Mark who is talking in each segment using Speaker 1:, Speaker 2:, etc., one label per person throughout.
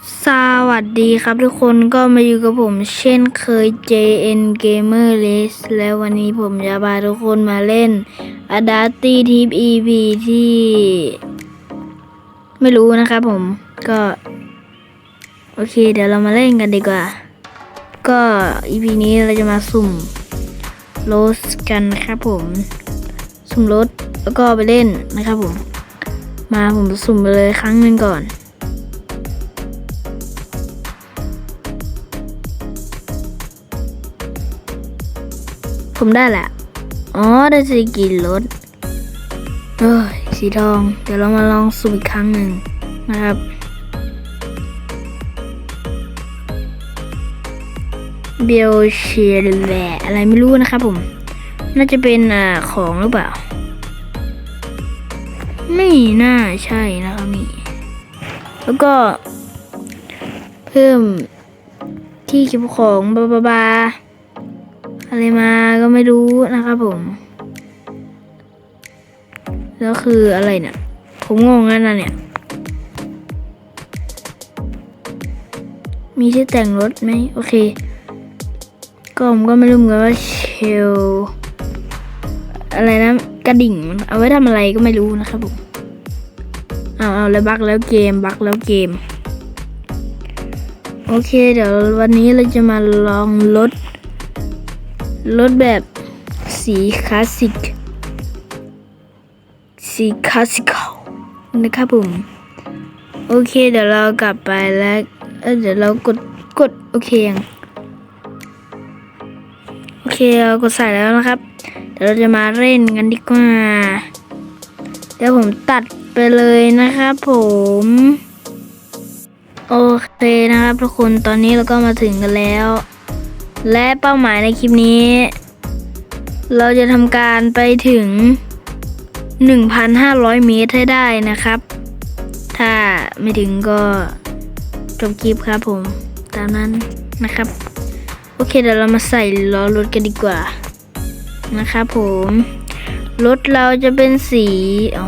Speaker 1: สวัสดีครับทุกคนก็มาอยู่กับผมเช่นเคย JN Gamer Race แล้ววันนี้ผมจะพาทุกคนมาเล่น a d a t i Tip EP ที่ ไม่รู้นะครับผมก็ โอเค เดี๋ยวเรามาเล่นกันดีกว่า ก็ EP นี้เราจะมาสุ่มโรสกันนะครับผม สุ่มรถแล้วก็ไปเล่นนะครับผม มาผมสุ่มไปเลยครั้งหนึ่งก่อน ผมได้แหละ อ๋อ ได้สีกินรถเอ้ยสีทอง เดี๋ยวเรามาลองสุ่มอีกครั้งหนึ่งนะครับ เบลเชียร์แหละอะไรไม่รู้นะครับผม น่าจะเป็นอ่าของหรือเปล่า ไม่น่าใช่นะครับนี่ แล้วก็ เพิ่มที่เก็บของบาบาบา อะไรมาก็ไม่รู้นะครับผม แล้วคืออะไรเนี่ย ผมงงแล้วนะเนี่ย มีที่แต่งรถไหมโอเค ก็ผมก็ไม่รู้เหมือนกันว่าเชลอะไรนะกระดิ่งมันเอาไว้ทำอะไรก็ไม่รู้นะครับผมเอาเอาแล้วบักแล้วเกมบักแล้วเกม โอเค เดี๋ยววันนี้เราจะมาลองรถ รถแบบสีคลาสสิก สีคลาสสิคอลนะครับผม โอเค เดี๋ยวเรากลับไปแล้วเเดี๋ยวเรากดกดโอเคยังโอเคเรากดใส่แล้วนะครับ เดี๋ยวเราจะมาเล่นกันดีกว่า เดี๋ยวผมตัดไปเลยนะครับผมโอเคนะครับทุกคนตอนนี้เราก็มาถึงกันแล้ว และเป้าหมายในคลิปนี้ เราจะทำการไปถึง 1,500 เมตรให้ได้นะครับ ถ้าไม่ถึงก็จบคลิปครับผม ตามนั้นนะครับ โอเคเดี๋ยวเรามาใส่ล้อรถกันดีกว่า นะครับผม รถเราจะเป็นสีอ๋อ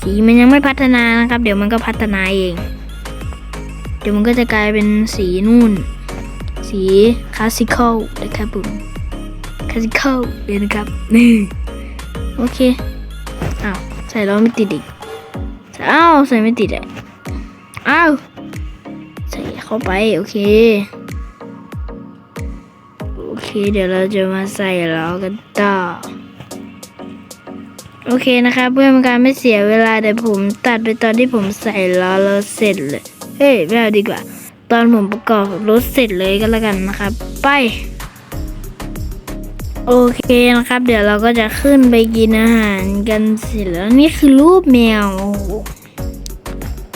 Speaker 1: สีมันยังไม่พัฒนานะครับ เดี๋ยวมันก็พัฒนาเอง เดี๋ยวมันก็จะกลายเป็นสีนู่น สีคลาสสิคอลนะครับผมคลาสสิคอลเลยนะครับนี่โอเคอ้าวใส่แล้วไม่ติดอีกอ้าวใส่ไม่ติดอะอ้าวใส่เข้าไปโอเคโอเค เดี๋ยวเราจะมาใส่ล้อกันต่อโอเคนะครับเพื่อเป็นการไม่เสียเวลาเดี๋ยวผมตัดไปตอนที่ผมใส่ล้อแล้วเสร็จเลย เฮ้ยไม่เอาดีกว่า ตอนผมประกอบรถเสร็จเลยก็แล้วกันนะครับ ไป โอเคนะครับ เดี๋ยวเราก็จะขึ้นไปกินอาหารกันเสร็จแล้วนี่คือรูปแมว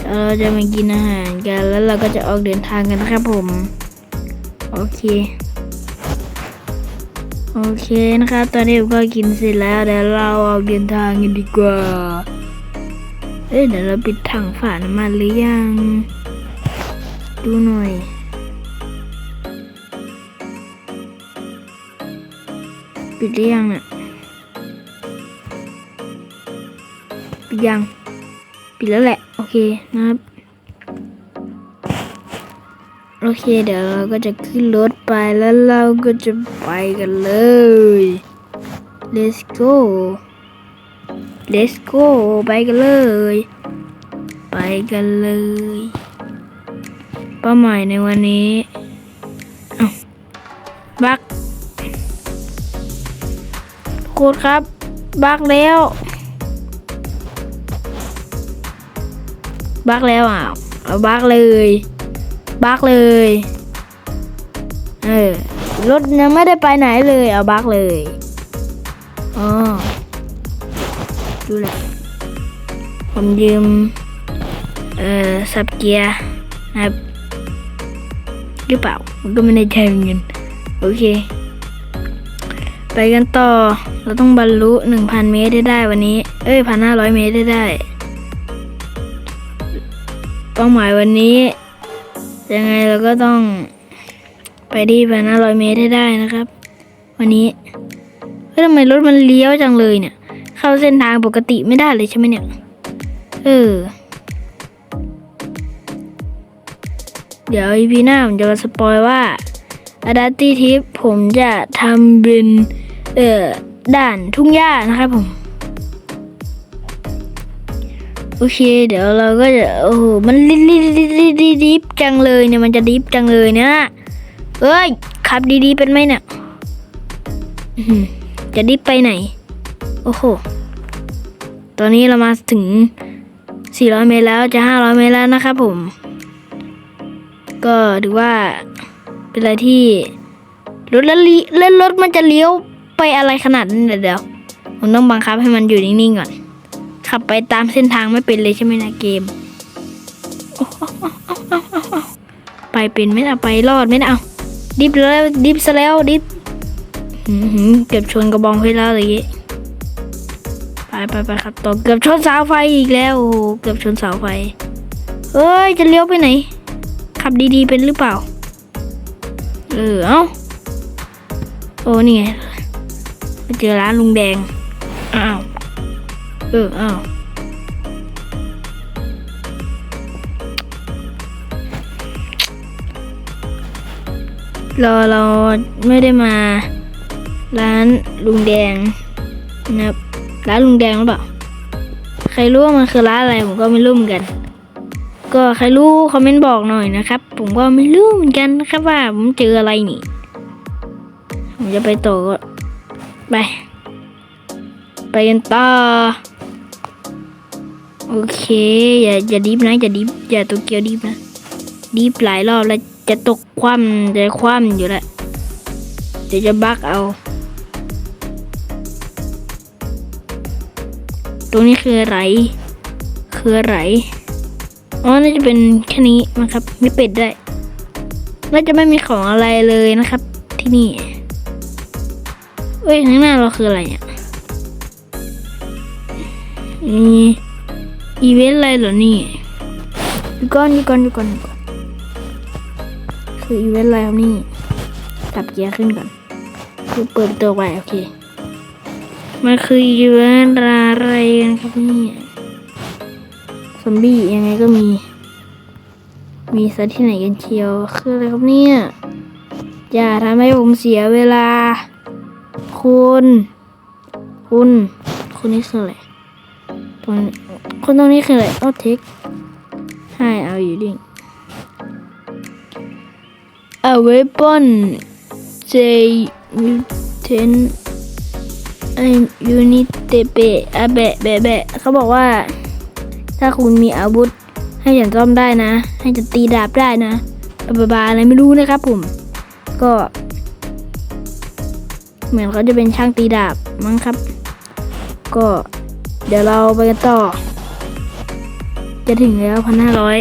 Speaker 1: เดี๋ยวเราจะมากินอาหารกันแล้วเราก็จะออกเดินทางกันนะครับผม โอเคโอเคนะครับ ตอนนี้ผมก็กินเสร็จแล้วเดี๋ยวเราออกเดินทางกันดีกว่า เอ้ยเดี๋ยวเราปิดถังฝาน้ำมันหรือยัง ดูหน่อย ปิดหรือยังเนี่ยปิดยัง ปิดแล้วแหละ โอเคนะครับ โอเค เดี๋ยวเราก็จะขึ้นรถไปแล้วเราก็จะไปกันเลย let's go let's go ไปกันเลย ไปกันเลย เป้าหมายในวันนี้อ้าวบักคตรครับ บักแล้ว บักแล้วอะเอาบักเลย บักเลย เออ รถยังไม่ได้ไปไหนเลย เอาบักเลยอ๋อดูแหละผมยืม เอ่อ สับเกียร์นะครับ หรือเปล่ามันก็ไม่ได้ใจเหมือนกันโอเค ไปกันต่อ เราต้องบรรลุ 1,000 เมตรได้ได้วันนี้ เอ้ย 1,500 เมตรได้ได้เป้าหมายวันนี้ ยังไงเราก็ต้องไปที่1,500 เมตรให้ได้นะครับ วันนี้เฮ้ยทำไมรถมันเลี้ยวจังเลยเนี่ย เข้าเส้นทางปกติไม่ได้เลยใช่ไหมเนี่ย เออ เดี๋ยว EP หน้าผมจะมาสปอยว่าอาดาตี้ทิปผมจะทำเป็นเอ่อด่านทุ่งหญ้านะครับผม โอเค เดี๋ยวเราก็จะโอ้โหมันดิบดิบดิบดิบดิบจังเลยเนี่ยมันจะดิบจังเลยเนี่ยเอ้ยขับดีๆเป็นไหมเนี่ยจะดิบไปไหน โอ้โห ตอนนี้เรามาถึง 400 เมตรแล้วจะ 500 เมตรแล้วนะครับผม ก็ถือว่าเป็นอะไรที่รถแล้วลิแล้วรถมันจะเลี้ยวไปอะไรขนาดนั้นเดี๋ยวเดียวผมต้องบังคับให้มันอยู่นิ่งๆก่อน ขับไปตามเส้นทางไม่เป็นเลยใช่ไหมนะเกม ไปเป็นไม่เอาไปรอดไม่เอาดิฟแล้วดิฟซะแล้วดิฟเกือบชนกระบองเพชรแล้วอะไรอย่างงี้ไปไปไปครับต่อเกือบชนเสาไฟอีกแล้วโอ้เกือบชนเสาไฟเอ้ยจะเลี้ยวไปไหน ขับดีๆเป็นหรือเปล่า เออ เอ้า โอ้นี่ไงไปเจอร้านลุงแดง อ้าว เออ อ้าว เราเราไม่ได้มา ร้านลุงแดงนะครับร้านลุงแดงหรือเปล่า ใครรู้ว่ามันคือร้านอะไรผมก็ไม่รู้เหมือนกัน ก็ใครรู้คอมเมนต์บอกหน่อยนะครับ ผมก็ไม่รู้เหมือนกันนะครับว่าผมเจออะไรนี่ ผมจะไปต่อก็ไป ไปกันต่อ โอเค อย่าอย่าดิฟนะ อย่าดิฟอย่าตัวเกียวดิฟนะ ดิฟหลายรอบแล้วจะตกคว่ำจะคว่ำอยู่แล้วเดี๋ยวจะบักเอา ตรงนี้คืออะไร คืออะไร อ๋อ น่าจะเป็นแค่นี้นะครับ มีเป็ดด้วยน่าจะไม่มีของอะไรเลยนะครับ ที่นี่เอ้ยข้างหน้าเราคืออะไรเนี่ย มีอีเวนต์อะไรเหรอนี่อยู่ก่อนอยู่ก่อนอยู่ก่อนก่อน คืออีเวนต์อะไรครับนี่ตับเกียร์ขึ้นก่อน คือเปิดตัวไว้โอเค มันคืออีเวนต์อะไรกันครับนี่ อมบี้ยังไงก็มี มีซะที่ไหนกันเชียวคืออะไรครับเนี่ย อย่าทำให้ผมเสียเวลา คุณ คุณ คุณนี่คืออะไรตรงนี้คนตรงนี้คืออะไรโอ้เทคให้เอาอยู่ดิ A weapon J ten ไอยูนิเตเปอะแบะแบะแบะเขาบอกว่า ถ้าคุณมีอาวุธ ให้ฉันซ่อมได้นะ ให้ฉันตีดาบได้นะบาบาอะไรไม่รู้นะครับผม ก็ เหมือนเขาจะเป็นช่างตีดาบมั้งครับ ก็ เดี๋ยวเราไปกันต่อ จะถึงแล้วพันห้าร้อย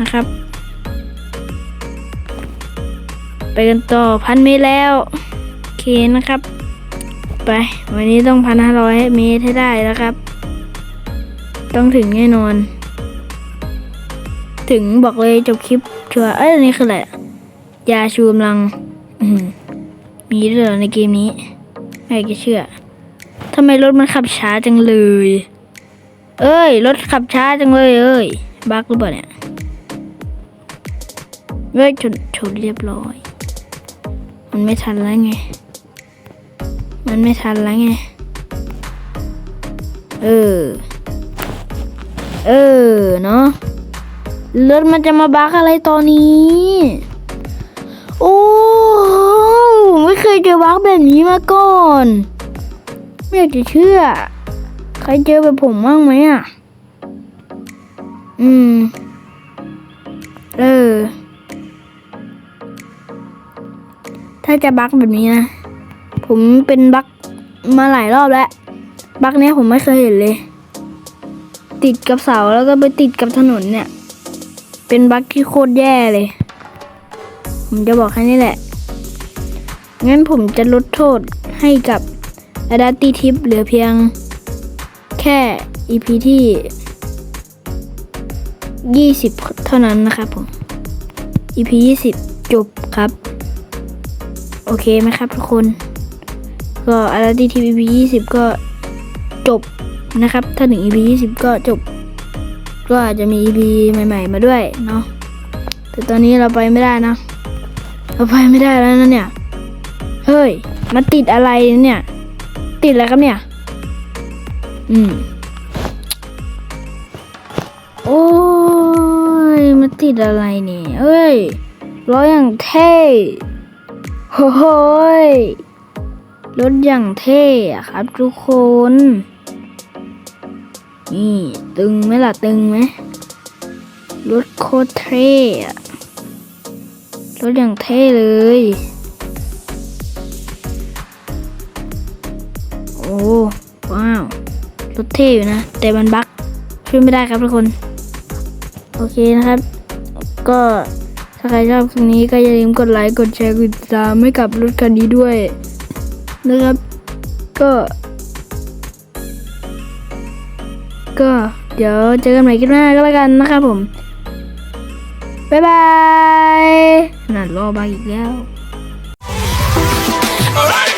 Speaker 1: นะครับ ไปกันต่อพันเมตรแล้วโอเคนะครับ ไป วันนี้ต้องพันห้าร้อยเมตรให้ได้แล้วครับ ต้องถึงแน่นอน ถึงบอกเลยจบคลิปชัวเอ้ยอันนี่คืออะไรยาชูกำลังมีด้วยเหรอในเกมนี้ไม่กจะเชื่อทำไมรถมันขับช้าจังเลย เอ้ย รถขับช้าจังเลยเอ้ยบักหรือเปล่าเนี่ยเฮ้ยชนชนเรียบร้อย มันไม่ทันแล้วไง มันไม่ทันแล้วไง เออ เออเนาะรถมันจะมาบักอะไรตอนนี้ โอ้ไม่เคยเจอบักแบบนี้มาก่อน ไม่อยากจะเชื่อ ใครเจอแบบผมบ้างไหมอะ อืม เออ ถ้าจะบักแบบนี้นะ ผมเป็นบักมาหลายรอบแล้ว บักเนี้ยผมไม่เคยเห็นเลย ติดกับเสาแล้วก็ไปติดกับถนนเนี่ย เป็นบักที่โคตรแย่เลย ผมจะบอกแค่นี้แหละ งั้นผมจะลดโทษให้กับ a d a t i Tip เหลือเพียง แค่ EP ที่ 20 เท่านั้นนะครับผม EP 20 จบครับ โอเคไหมครับทุกคน ก็ a d a t i Tip EP 20 ก็จบ นะครับ ถ้าถึง EP 20 ก็จบ ก็อาจจะมี EP ใหม่ ๆ มาด้วยเนาะ แต่ตอนนี้เราไปไม่ได้นะ เราไปไม่ได้แล้วนะเนี่ย เฮ้ยมันติดอะไรเนี่ย ติดอะไรครับเนี่ย อืม โอ้ยมันติดอะไรเนี่ยเอ้ยล้ออย่างเท่โอ้ยรถอย่างเท่อะครับทุกคน นี่ตึงไหมล่ะตึงไหมรถโคตรเท่อะรถอย่างเท่เลย โอ้ ว้าว รถเท่อยู่นะ แต่มันบั๊กช่วยไม่ได้ครับทุกคน โอเคนะครับ ก็ถ้าใครชอบคลิปนี้ก็อย่าลืมกดไลค์ กดแชร์ กดติดตามให้กับรถคันนี้ด้วย นะครับ ก็ ก็เดี๋ยวเจอกันใหม่คลิปหน้าก็แล้วกันนะครับผม บ๊ายบายนั่นรอบางอีกแล้ว
Speaker 2: Alright.